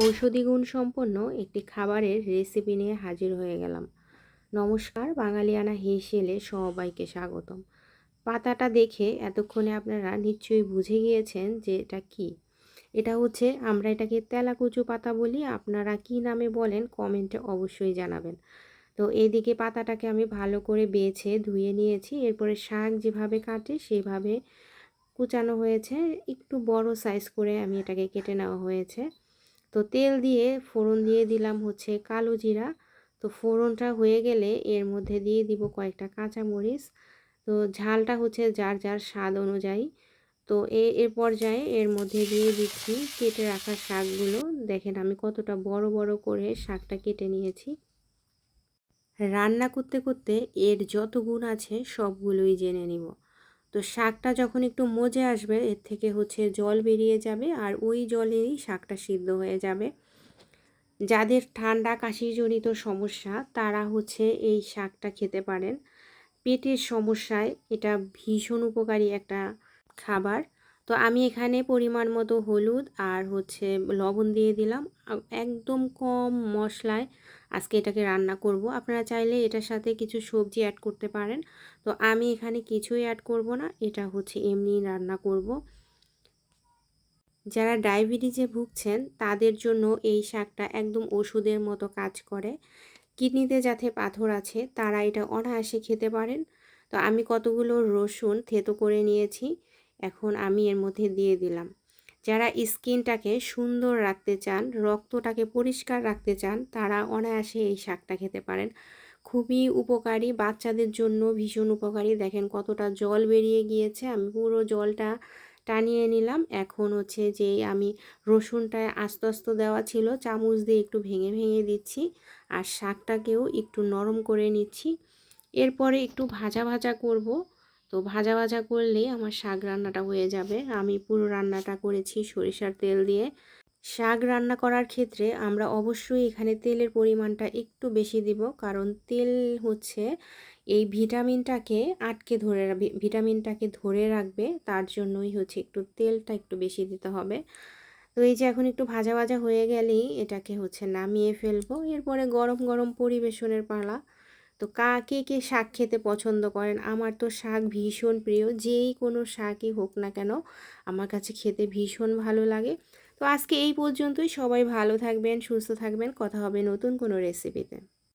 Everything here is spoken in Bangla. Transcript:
ঔষধি গুণ সম্পন্ন একটি খাবারের রেসিপি নিয়ে হাজির হয়ে গেলাম। নমস্কার, বাঙালিয়ানা হেসেলে সবাইকে স্বাগতম। পাতাটা দেখে এতক্ষণে আপনারা নিশ্চয়ই বুঝে গিয়েছেন যে এটা কি। এটা হচ্ছে আমরা এটাকে তেলাকুচু পাতা বলি, আপনারা কি নামে বলেন কমেন্টে অবশ্যই জানাবেন। তো এইদিকে পাতাটাকে আমি ভালো করে বেছে ধুয়ে নিয়েছি, এরপরে শাক যেভাবে কাটে সেভাবে কুচানো হয়েছে, একটু বড় সাইজ করে আমি এটাকে কেটে নেওয়া হয়েছে। তো তেল দিয়ে ফোড়ন দিয়ে দিলাম হচ্ছে কালো জিরা। তো ফোড়নটা হয়ে গেলে এর মধ্যে দিয়ে দিব কয়েকটা কাঁচামরিচ। তো ঝালটা হচ্ছে যার যার স্বাদ অনুযায়ী। তো এ এর পর্যায়ে এর মধ্যে দিয়ে দিচ্ছি কেটে রাখা শাকগুলো। দেখেন আমি কতটা বড় বড় করে শাকটা কেটে নিয়েছি। রান্না করতে করতে এর যত গুণ আছে সবগুলোই জেনে নিব। তো শাকটা যখন একটু মজে আসবে, এর থেকে হচ্ছে জল বেরিয়ে যাবে আর ওই জলেই শাকটা সিদ্ধ হয়ে যাবে। যাদের ঠান্ডা কাশিজনিত সমস্যা, তারা হচ্ছে এই শাকটা খেতে পারেন। পেটের সমস্যায় এটা ভীষণ উপকারী একটা খাবার। তো আমি এখানে পরিমাণ মতো হলুদ আর হচ্ছে লবণ দিয়ে দিলাম। একদম কম মশলায় আজকে এটাকে রান্না করব। আপনারা চাইলে এটার সাথে কিছু সবজি অ্যাড করতে পারেন। তো আমি এখানে কিছুই অ্যাড করব না, এটা হচ্ছে এমনি রান্না করব। যারা ডায়াবেটিসে ভুগছেন, তাদের জন্য এই শাকটা একদম ওষুধের মতো কাজ করে। কিডনিতে যাতে পাথর আছে, তারা এটা অনায়াসে খেতে পারেন। তো আমি কতগুলো রসুন থেতো করে নিয়েছি, এখন আমি এর মধ্যে দিয়ে দিলাম। যারা স্কিনটাকে সুন্দর রাখতে চান, রক্তটাকে পরিষ্কার রাখতে চান, তারা অনায়াসে এই শাকটা খেতে পারেন। খুবই উপকারী, বাচ্চাদের জন্য ভীষণ উপকারী। দেখেন কতটা জল বেরিয়ে গিয়েছে, আমি পুরো জলটা টানিয়ে নিলাম। এখন হচ্ছে যে আমি রসুনটায় আস্তে আস্তে দেওয়া ছিল, চামচ দিয়ে একটু ভেঙে ভেঙে দিচ্ছি আর শাকটাকেও একটু নরম করে নিচ্ছি। এরপরে একটু ভাজা ভাজা করব। তো ভাজা ভাজা করলেই আমার শাক রান্নাটা হয়ে যাবে। আমি পুরো রান্নাটা করেছি সরিষার তেল দিয়ে। শাক রান্না করার ক্ষেত্রে আমরা অবশ্যই এখানে তেলের পরিমাণটা একটু বেশি দিব, কারণ তেল হচ্ছে এই ভিটামিনটাকে আটকে ধরে ভিটামিনটাকে ধরে রাখবে, তার জন্যই হচ্ছে একটু তেলটা একটু বেশি দিতে হবে। তো এই যে এখন একটু ভাজা ভাজা হয়ে গেলেই এটাকে হচ্ছে নামিয়ে ফেলব। এরপরে গরম গরম পরিবেশনের পালা। তো কাকে কে শাক খেতে পছন্দ করেন? আমার তো শাক ভীষণ প্রিয়। যেই কোনো শাকই হোক না কেন, আমার কাছে খেতে ভীষণ ভালো লাগে। তো আজকে এই পর্যন্তই। সবাই ভালো থাকবেন, সুস্থ থাকবেন। কথা হবে নতুন কোনো রেসিপিতে